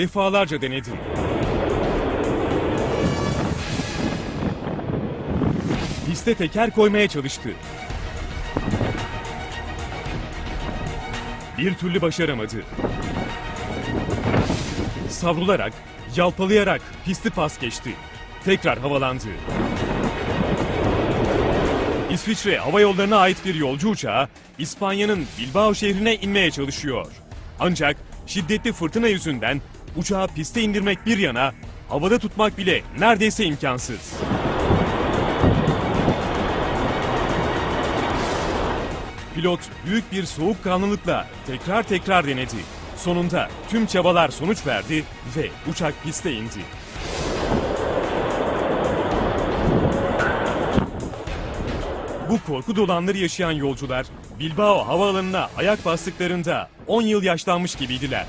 defalarca denedi. Piste teker koymaya çalıştı. Bir türlü başaramadı. Savrularak, yalpalayarak pisti pas geçti. Tekrar havalandı. İsviçre Hava Yolları'na ait bir yolcu uçağı İspanya'nın Bilbao şehrine inmeye çalışıyor. Ancak şiddetli fırtına yüzünden uçağı piste indirmek bir yana havada tutmak bile neredeyse imkansız. Pilot büyük bir soğukkanlılıkla tekrar tekrar denedi. Sonunda tüm çabalar sonuç verdi ve uçak piste indi. Bu korku dolu anları yaşayan yolcular Bilbao havaalanına ayak bastıklarında 10 yıl yaşlanmış gibiydiler.